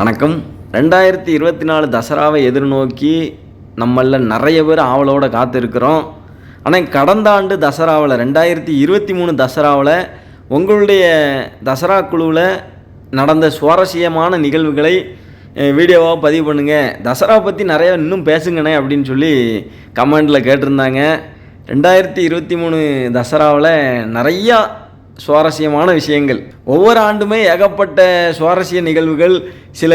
வணக்கம். ரெண்டாயிரத்தி இருபத்தி நாலு தசராவை எதிர்நோக்கி நம்மளில் நிறைய பேர் ஆவலோடு காத்திருக்கிறோம். ஆனால் கடந்த ஆண்டு தசராவில் ரெண்டாயிரத்தி இருபத்தி மூணு தசராவில் உங்களுடைய தசரா குழுவில் நடந்த சுவாரஸ்யமான நிகழ்வுகளை வீடியோவாக பதிவு பண்ணுங்கள் தசரா பற்றி நிறையா இன்னும் பேசுங்கண்ணே அப்படின்னு சொல்லி கமெண்டில் கேட்டிருந்தாங்க. ரெண்டாயிரத்தி இருபத்தி மூணு தசராவில் நிறையா சுவாரஸ்யமான விஷயங்கள். ஒவ்வொரு ஆண்டுமே ஏகப்பட்ட சுவாரஸ்ய நிகழ்வுகள் சில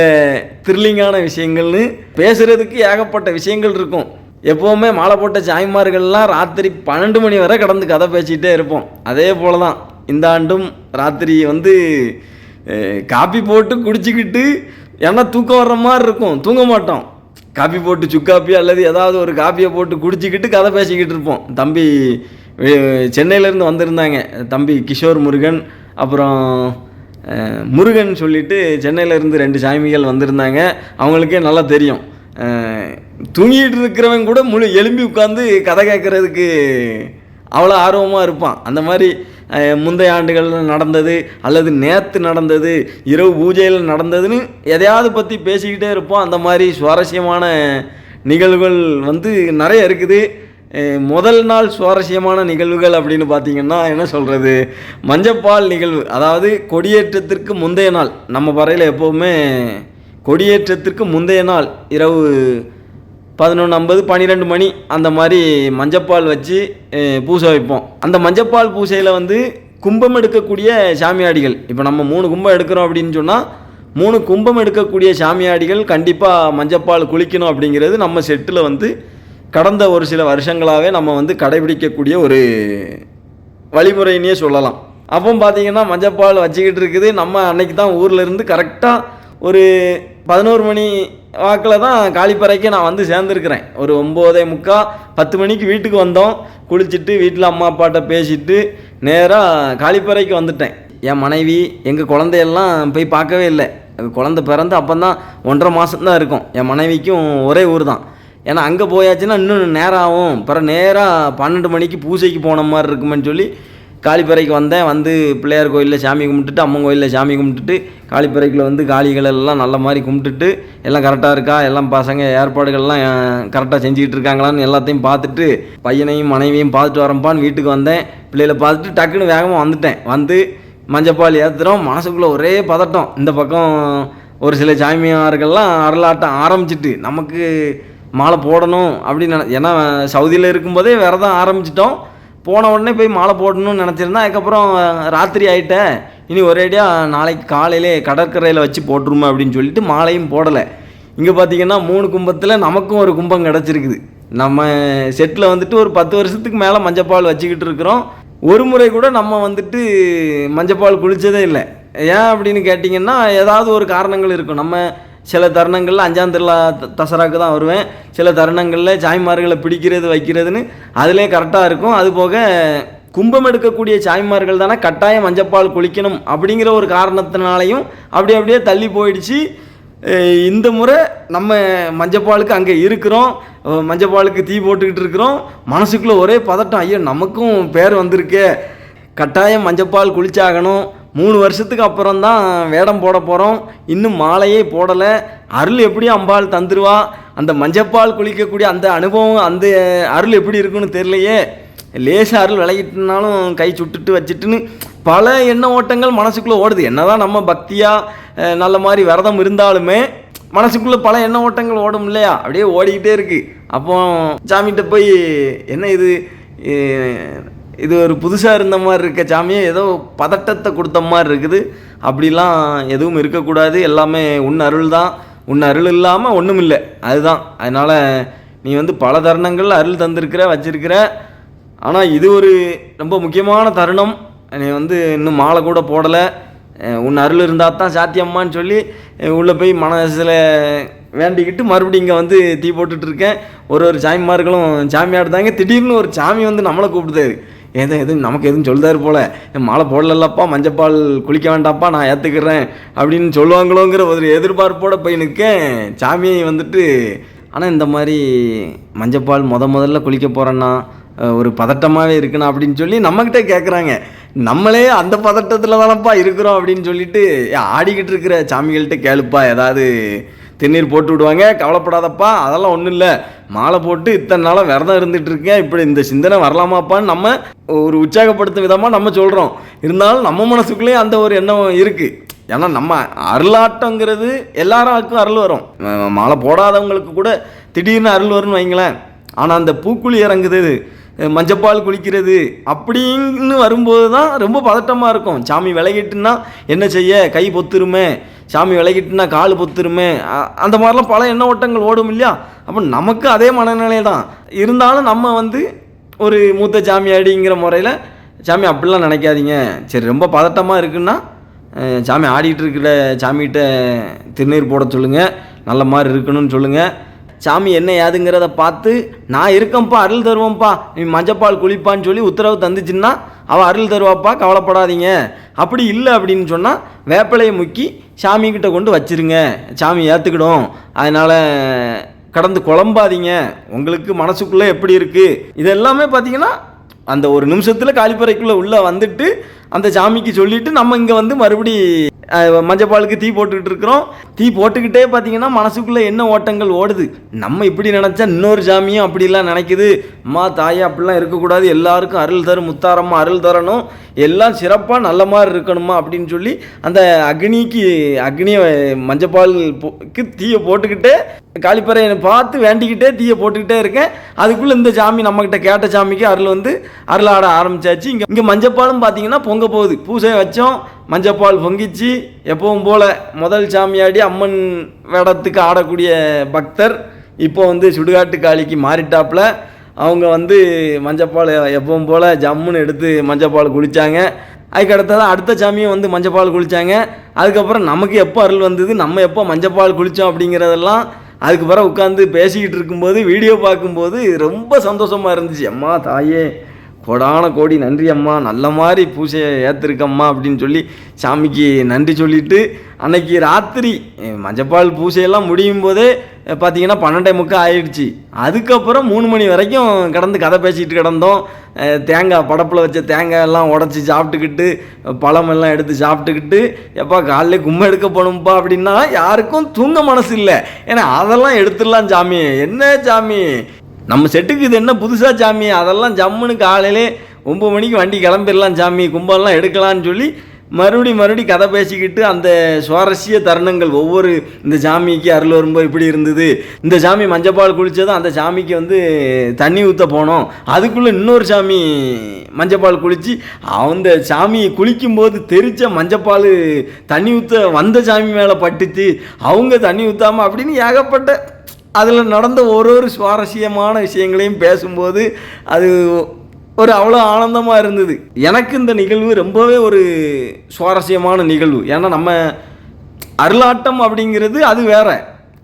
த்ரில்லிங்கான விஷயங்கள்னு பேசுகிறதுக்கு ஏகப்பட்ட விஷயங்கள் இருக்கும். எப்போவுமே மாலை போட்ட சாய்மார்கள்லாம் ராத்திரி பன்னெண்டு மணி வரை கடந்து கதை பேசிக்கிட்டே இருப்போம். அதே போல தான் இந்த ஆண்டும் ராத்திரி வந்து காப்பி போட்டு குடிச்சிக்கிட்டு ஏன்னா தூக்கம் வர்ற மாதிரி இருக்கும். தூங்க மாட்டோம். காப்பி போட்டு சுக்காப்பி அல்லது ஏதாவது ஒரு காப்பியை போட்டு குடிச்சிக்கிட்டு கதை பேசிக்கிட்டு இருப்போம். தம்பி சென்னையிலேருந்து வந்திருந்தாங்க. தம்பி கிஷோர் முருகன் அப்புறம் முருகன் சொல்லிட்டு சென்னையிலேருந்து ரெண்டு சாமிகள் வந்திருந்தாங்க. அவங்களுக்கே நல்லா தெரியும். தூங்கிட்டு இருக்கிறவன் கூட முழு எலும்பி உட்காந்து கதை கேட்குறதுக்கு அவ்வளோ ஆர்வமாக இருப்பான். அந்த மாதிரி முந்தைய ஆண்டுகளில் நடந்தது அல்லது நேற்று நடந்தது இரவு பூஜையில் நடந்ததுன்னு எதையாவது பற்றி பேசிக்கிட்டே இருப்போம். அந்த மாதிரி சுவாரஸ்யமான நிகழ்வுகள் வந்து நிறைய இருக்குது. முதல் நாள் சுவாரஸ்யமான நிகழ்வுகள் அப்படின்னு பார்த்தீங்கன்னா என்ன சொல்கிறது மஞ்சப்பால் நிகழ்வு. அதாவது கொடியேற்றத்திற்கு முந்தைய நாள். நம்ம பறையில் எப்போவுமே கொடியேற்றத்திற்கு முந்தைய நாள். இரவு பதினொன்று ஐம்பது பன்னிரெண்டு மணி அந்த மாதிரி மஞ்சப்பால் வச்சு பூசை வைப்போம். அந்த மஞ்சப்பால் பூசையில் வந்து கும்பம் எடுக்கக்கூடிய சாமியாடிகள். இப்போ நம்ம மூணு கும்பம் எடுக்கிறோம் அப்படின்னு சொன்னால் மூணு கும்பம் எடுக்கக்கூடிய சாமியாடிகள் கண்டிப்பாக மஞ்சப்பால் குளிக்கணும் அப்படிங்கிறது நம்ம செட்டில் வந்து கடந்த ஒரு சில வருஷங்களாகவே நம்ம வந்து கடைபிடிக்கக்கூடிய ஒரு வழிமுறைன்னே சொல்லலாம். அப்போ பார்த்தீங்கன்னா மஞ்சப்பால் வச்சுக்கிட்டு இருக்குது. நம்ம அன்னைக்கு தான் ஊரில் இருந்து கரெக்டாக ஒரு பதினோரு மணி வாக்கில் தான் காளிப்பறைக்கு நான் வந்து சேர்ந்துருக்கிறேன். ஒரு ஒம்போதே முக்கா பத்து மணிக்கு வீட்டுக்கு வந்தோம். குளிச்சுட்டு வீட்டில் அம்மா அப்பாட்ட பேசிட்டு நேராக காளிப்பறைக்கு வந்துட்டேன். என் மனைவி எங்கள் குழந்தையெல்லாம் போய் பார்க்கவே இல்லை. குழந்தை பிறந்து அப்போ தான் ஒன்றரை மாதம்தான் இருக்கும். என் மனைவிக்கும் ஒரே ஊர் தான் ஏன்னா அங்கே போயாச்சுன்னா இன்னும் நேரம் ஆகும் பிறகு நேராக பன்னெண்டு மணிக்கு பூஜைக்கு போன மாதிரி இருக்குமேன்னு சொல்லி காளிப்பறைக்கு வந்தேன். வந்து பிள்ளையார் கோயிலில் சாமி கும்பிட்டுட்டு அம்மன் கோயிலில் சாமி கும்பிட்டுட்டு காளிப்பறைக்குள்ள வந்து காளிகள் எல்லாம் நல்ல மாதிரி கும்பிட்டுட்டு எல்லாம் கரெக்டாக இருக்கா? எல்லாம் பசங்க ஏற்பாடுகள்லாம் கரெக்டாக செஞ்சுக்கிட்டு இருக்காங்களான்னு எல்லாத்தையும் பார்த்துட்டு பையனையும் மனைவியும் பார்த்துட்டு வரம்பான்னு வீட்டுக்கு வந்தேன். பிள்ளைகளை பார்த்துட்டு டக்குன்னு வேகமாக வந்துட்டேன். வந்து மஞ்சப்பால் ஏற்றுறோம் மனசுக்குள்ளே ஒரே பதட்டம். இந்த பக்கம் ஒரு சில சாமியார்கள்லாம் அருளாட்டம் ஆரம்பிச்சிட்டு நமக்கு மாலை போடணும் அப்படின்னு நினை ஏன்னா சவுதியில் இருக்கும்போதே விரதம் ஆரம்பிச்சிட்டோம். போன உடனே போய் மாலை போடணும்னு நினச்சிருந்தா அதுக்கப்புறம் ராத்திரி ஆகிட்டேன் இனி ஒரேடியாக நாளைக்கு காலையிலே கடற்கரையில் வச்சு போட்டுருமா அப்படின்னு சொல்லிட்டு மாலையும் போடலை. இங்கே பார்த்தீங்கன்னா மூணு கும்பத்தில் நமக்கும் ஒரு கும்பம் கிடச்சிருக்குது. நம்ம செட்டில் வந்துட்டு ஒரு பத்து வருஷத்துக்கு மேலே மஞ்சப்பால் வச்சுக்கிட்டு இருக்கிறோம். ஒரு முறை கூட நம்ம வந்துட்டு மஞ்சப்பால் குளித்ததே இல்லை. ஏன் அப்படின்னு கேட்டிங்கன்னா ஏதாவது ஒரு காரணங்கள் இருக்கும். நம்ம சில தருணங்களில் அஞ்சாம் திருவிழா தசராவுக்கு தசராக்கு தான் வருவேன். சில தருணங்களில் சாய்மார்களை பிடிக்கிறது வைக்கிறதுன்னு அதிலே கரெக்டாக இருக்கும். அது போக கும்பம் எடுக்கக்கூடிய சாய்மார்கள் தானே கட்டாயம் மஞ்சப்பால் குளிக்கணும் அப்படிங்கிற ஒரு காரணத்தினாலையும் அப்படி அப்படியே தள்ளி போயிடுச்சு. இந்த முறை நம்ம மஞ்சப்பாலுக்கு அங்கே இருக்கிறோம். மஞ்சப்பாலுக்கு தீ போட்டுக்கிட்டு இருக்கிறோம். மனசுக்குள்ளே ஒரே பதட்டம் ஐயோ நமக்கும் பேர் வந்திருக்கே. கட்டாயம் மஞ்சப்பால் குளிச்சாகணும். மூணு வருஷத்துக்கு அப்புறம் தான் வேடம் போட போகிறோம் இன்னும் மாலையே போடலை. அருள் எப்படியும் அம்பாள் தந்துருவா? அந்த மஞ்சப்பால் குளிக்கக்கூடிய அந்த அனுபவம் அந்த அருள் எப்படி இருக்குன்னு தெரியலையே. லேசாக அருள் விளையிட்டுனாலும் கை சுட்டுட்டு வச்சுட்டுன்னு பல எண்ண ஓட்டங்கள் மனசுக்குள்ளே ஓடுது. என்னதான் நம்ம பக்தியாக நல்ல மாதிரி விரதம் இருந்தாலுமே மனசுக்குள்ளே பல எண்ண ஓட்டங்கள் ஓடும் இல்லையா? அப்படியே ஓடிக்கிட்டே இருக்குது அப்போ சாமிகிட்ட போய் என்ன இது? இது ஒரு புதுசாக இருந்த மாதிரி இருக்க சாமியே ஏதோ பதட்டத்தை கொடுத்த மாதிரி இருக்குது. அப்படிலாம் எதுவும் இருக்கக்கூடாது. எல்லாமே உன் அருள் தான் உன் அருள் இல்லாமல் ஒன்றும் இல்லை அதுதான். அதனால் நீ வந்து பல தருணங்கள் அருள் தந்திருக்கிற வச்சிருக்கிற. ஆனால் இது ஒரு ரொம்ப முக்கியமான தருணம். நீ வந்து இன்னும் மாலை கூட போடலை. உன் அருள் இருந்தால் தான் சாத்தியம்மான்னு சொல்லி உள்ளே போய் மனசில் வேண்டிக்கிட்டு மறுபடியும் இங்கே வந்து தீ போட்டுட்ருக்கேன் ஒரு ஒரு சாமிமார்களும் சாமியாடுதாங்க திடீர்னு ஒரு சாமி வந்து நம்மளை கூப்பிடுதாரு ஏதோ எதுவும் நமக்கு எதுவும் சொல்லுதாரு போல? மாலை போடலல்லப்பா மஞ்சப்பால் குளிக்க வேண்டாம்ப்பா நான் ஏற்றுக்கிறேன் அப்படின்னு சொல்லுவாங்களோங்கிற ஒரு எதிர்பார்ப்போட போய் நிற்கேன் சாமியை வந்துட்டு ஆனால் இந்த மாதிரி மஞ்சப்பால் முத முதல்ல குளிக்க போகிறேன்னா ஒரு பதட்டமாகவே இருக்குண்ணா அப்படின்னு சொல்லி நம்மக்கிட்ட கேட்குறாங்க நம்மளே அந்த பதட்டத்தில் தானப்பா இருக்கிறோம் அப்படின்னு சொல்லிட்டு ஆடிக்கிட்டு இருக்கிற சாமிகள்கிட்ட கேளுப்பா ஏதாவது திருநீர் போட்டு விடுவாங்க. கவலைப்படாதப்பா அதெல்லாம் ஒன்றும் இல்லை. மாலை போட்டு இத்தனை நாளாக விரதம் இருந்துட்டு இருக்கேன். இப்படி இந்த சிந்தனை வரலாமாப்பான்னு நம்ம ஒரு உற்சாகப்படுத்தும் விதமாக நம்ம சொல்கிறோம் இருந்தாலும் நம்ம மனசுக்குள்ளேயே அந்த ஒரு எண்ணம் இருக்குது ஏன்னா நம்ம அருளாட்டங்கிறது எல்லாருக்கும் அருள் வரும். மாலை போடாதவங்களுக்கு கூட திடீர்னு அருள் வரும்னு வைங்களேன். ஆனால் அந்த பூக்குழி இறங்குது மஞ்சப்பால் குளிக்கிறது அப்படின்னு வரும்போது தான் ரொம்ப பதட்டமாக இருக்கும். சாமி விலகிட்டுன்னா என்ன செய்ய? கை பொத்துருமே. சாமி விலகிட்டுனா கால் பொத்துருமே. அந்த மாதிரிலாம் பல எண்ண ஓட்டங்கள் ஓடும் இல்லையா? அப்போ நமக்கு அதே மனநிலை தான் இருந்தாலும் நம்ம வந்து ஒரு மூத்த சாமியாடிங்கிற முறையில் சாமி அப்படிலாம் நினைக்காதீங்க. சரி ரொம்ப பதட்டமாக இருக்குன்னா சாமி ஆடிட்டு இருக்கிற சாமிகிட்ட திருநீர் போட சொல்லுங்கள் நல்ல மாதிரி இருக்கணும்னு சொல்லுங்கள் சாமி என்ன ஏதுங்கிறத பார்த்து நான் இருக்கேன்ப்பா அருள் தருவோம்ப்பா நீ மஞ்சப்பால் குளிப்பான்னு சொல்லி உத்தரவு தந்துச்சுன்னா அவள் அருள் தருவாப்பா கவலைப்படாதீங்க. அப்படி இல்லை அப்படின்னு சொன்னால் வேப்பிலையை முக்கி சாமிக்கிட்ட கொண்டு வச்சிருங்க. சாமி ஏற்றுக்கிடும் அதனால் கடந்து குழம்பாதீங்க. உங்களுக்கு மனசுக்குள்ளே எப்படி இருக்குது இதெல்லாமே பார்த்தீங்கன்னா அந்த ஒரு நிமிஷத்தில் காலிப்பறைக்குள்ளே உள்ளே வந்துட்டு அந்த சாமிக்கு சொல்லிவிட்டு நம்ம இங்கே வந்து மறுபடி மஞ்சப்பாலுக்கு தீ போட்டுக்கிட்டு இருக்கிறோம். தீ போட்டுக்கிட்டே பார்த்தீங்கன்னா மனசுக்குள்ளே என்ன ஓட்டங்கள் ஓடுது? நம்ம இப்படி நினச்சா இன்னொரு சாமியும் அப்படிலாம் நினைக்குது. அம்மா தாயா அப்படிலாம் இருக்கக்கூடாது. எல்லாருக்கும் அருள் தரும் முத்தாரம்மா அருள் தரணும். எல்லாம் சிறப்பாக நல்ல மாதிரி இருக்கணுமா அப்படின்னு சொல்லி அந்த அக்னிக்கு அக்னியை மஞ்சப்பாலுக்கு தீயை போட்டுக்கிட்டே காளிப்பறையை பார்த்து வேண்டிக்கிட்டே தீயை போட்டுக்கிட்டே இருக்கேன். அதுக்குள்ளே இந்த சாமி நம்மக்கிட்ட கேட்ட சாமிக்கு அருள் வந்து அருள் ஆட ஆரம்பிச்சாச்சு. இங்கே இங்கே மஞ்சப்பாலும் பார்த்தீங்கன்னா பொங்க போகுது. பூசை வச்சோம். மஞ்சப்பால் பொங்கிச்சு. எப்பவும் போல் முதல் சாமியாடி அம்மன் வேடத்துக்கு ஆடக்கூடிய பக்தர் இப்போ வந்து சுடுகாட்டு காளிக்கு மாறிட்டாப்புல அவங்க வந்து மஞ்சப்பால் எப்பவும் போல் ஜம்முன்னு எடுத்து மஞ்சப்பால் குளித்தாங்க அதுக்கடுத்ததான் அடுத்த சாமியும் வந்து மஞ்சப்பால் குளித்தாங்க அதுக்கப்புறம் நமக்கு எப்போ அருள் வந்தது நம்ம எப்போ மஞ்சப்பால் குளித்தோம் அப்படிங்கிறதெல்லாம் அதுக்கு பிறகு உட்காந்து பேசிக்கிட்டு இருக்கும்போது வீடியோ பார்க்கும்போது ரொம்ப சந்தோஷமாக இருந்துச்சு. அம்மா தாயே கோடான கோடி நன்றி அம்மா. நல்ல மாதிரி பூசையை ஏற்றிருக்கம்மா அப்படின்னு சொல்லி சாமிக்கு நன்றி சொல்லிட்டு அன்னைக்கு ராத்திரி மஞ்சப்பால் பூசையெல்லாம் முடியும் போதே பார்த்தீங்கன்னா பன்னெண்டே முக்கால் ஆயிடுச்சு. அதுக்கப்புறம் மூணு மணி வரைக்கும் கடந்து கதை பேசிக்கிட்டு கிடந்தோம். தேங்காய் படப்பில் வச்ச தேங்காய் எல்லாம் உடச்சி சாப்பிட்டுக்கிட்டு பழம் எல்லாம் எடுத்து சாப்பிட்டுக்கிட்டு எப்பா காலைல கும்ப எடுக்க போகணும்ப்பா அப்படின்னா யாருக்கும் தூங்க மனசு இல்லை. ஏன்னா அதெல்லாம் எடுத்துடலாம் சாமி. என்ன சாமி? நம்ம செட்டுக்கு இது என்ன புதுசாக சாமி? அதெல்லாம் ஜம்முன்னு காலையிலே ஒம்பது மணிக்கு வண்டி கிளம்பிடலாம் சாமி கும்பலெலாம் எடுக்கலான்னு சொல்லி மறுபடி மறுபடி கதை பேசிக்கிட்டு அந்த சுவாரஸ்ய தருணங்கள் ஒவ்வொரு இந்த சாமிக்கு அருள் வரும்போது இப்படி இருந்தது. இந்த சாமி மஞ்சப்பால் குளித்ததும் அந்த சாமிக்கு வந்து தண்ணி ஊற்ற போனோம். அதுக்குள்ளே இன்னொரு சாமி மஞ்சப்பால் குளித்து அந்த சாமி குளிக்கும்போது தெரிச்ச மஞ்சப்பால் தண்ணி ஊற்ற வந்த சாமி மேலே பட்டுச்சு. அவங்க தண்ணி ஊற்றாமல் அப்படின்னு ஏகப்பட்ட அதில் நடந்த ஒரு ஒரு சுவாரஸ்யமான விஷயங்களையும் பேசும்போது அது ஒரு அவ்வளோ ஆனந்தமாக இருந்தது. எனக்கு இந்த நிகழ்வு ரொம்பவே ஒரு சுவாரஸ்யமான நிகழ்வு. ஏன்னா நம்ம அருளாட்டம் அப்படிங்கிறது அது வேற.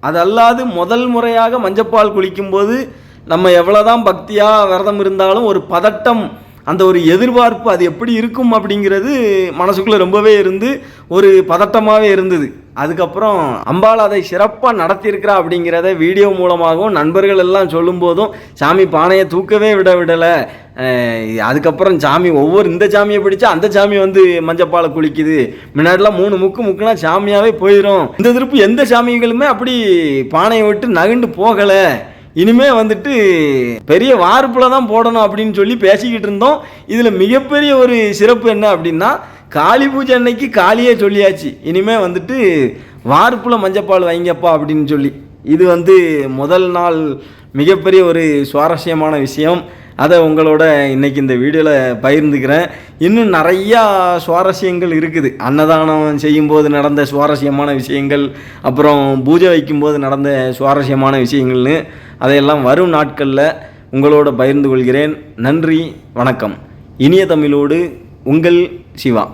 அது அல்லாது முதல் முறையாக மஞ்சப்பால் குளிக்கும்போது நம்ம எவ்வளோதான் பக்தியாக விரதம் இருந்தாலும் ஒரு பதட்டம் அந்த ஒரு எதிர்பார்ப்பு அது எப்படி இருக்கும் அப்படிங்கிறது மனசுக்குள்ளே ரொம்பவே இருந்து ஒரு பதட்டமாகவே இருந்தது. அதுக்கப்புறம் அம்பாள் அதை சிறப்பாக நடத்தியிருக்கிறா அப்படிங்கிறத வீடியோ மூலமாகவும் நண்பர்கள் எல்லாம் சொல்லும்போதும் சாமி பானையை தூக்கவே விட விடலை. அதுக்கப்புறம் சாமி ஒவ்வொரு இந்த சாமியை பிடிச்சா அந்த சாமி வந்து மஞ்சப்பாலை குளிக்குது. முன்னாடிலாம் மூணு முக்கு முக்குனா சாமியாகவே போயிடும் இந்த திருப்பு எந்த சாமிகளுமே அப்படி பானையை விட்டு நகண்டு போகலை. இனிமே வந்துட்டு பெரிய வார்ப்பில் தான் போடணும் அப்படின்னு சொல்லி பேசிக்கிட்டு இருந்தோம். இதில் மிகப்பெரிய ஒரு சிறப்பு என்ன அப்படின்னா காளி பூஜை அன்னைக்கு காளியே சொல்லியாச்சு. இனிமே வந்துட்டு வார்ப்பில் மஞ்சப்பால் வைங்கப்பா அப்படின்னு சொல்லி. இது வந்து முதல் நாள் மிகப்பெரிய ஒரு சுவாரஸ்யமான விஷயம். அதை உங்களோட இன்றைக்கி இந்த வீடியோவில் பகிர்ந்துக்கிறேன். இன்னும் நிறையா சுவாரஸ்யங்கள் இருக்குது. அன்னதானம் செய்யும்போது நடந்த சுவாரஸ்யமான விஷயங்கள் அப்புறம் பூஜை வைக்கும்போது நடந்த சுவாரஸ்யமான விஷயங்கள்னு அதையெல்லாம் வரும் நாட்களில் உங்களோட பகிர்ந்து கொள்கிறேன். நன்றி வணக்கம். இனிய தமிழோடு உங்கள் சிவா.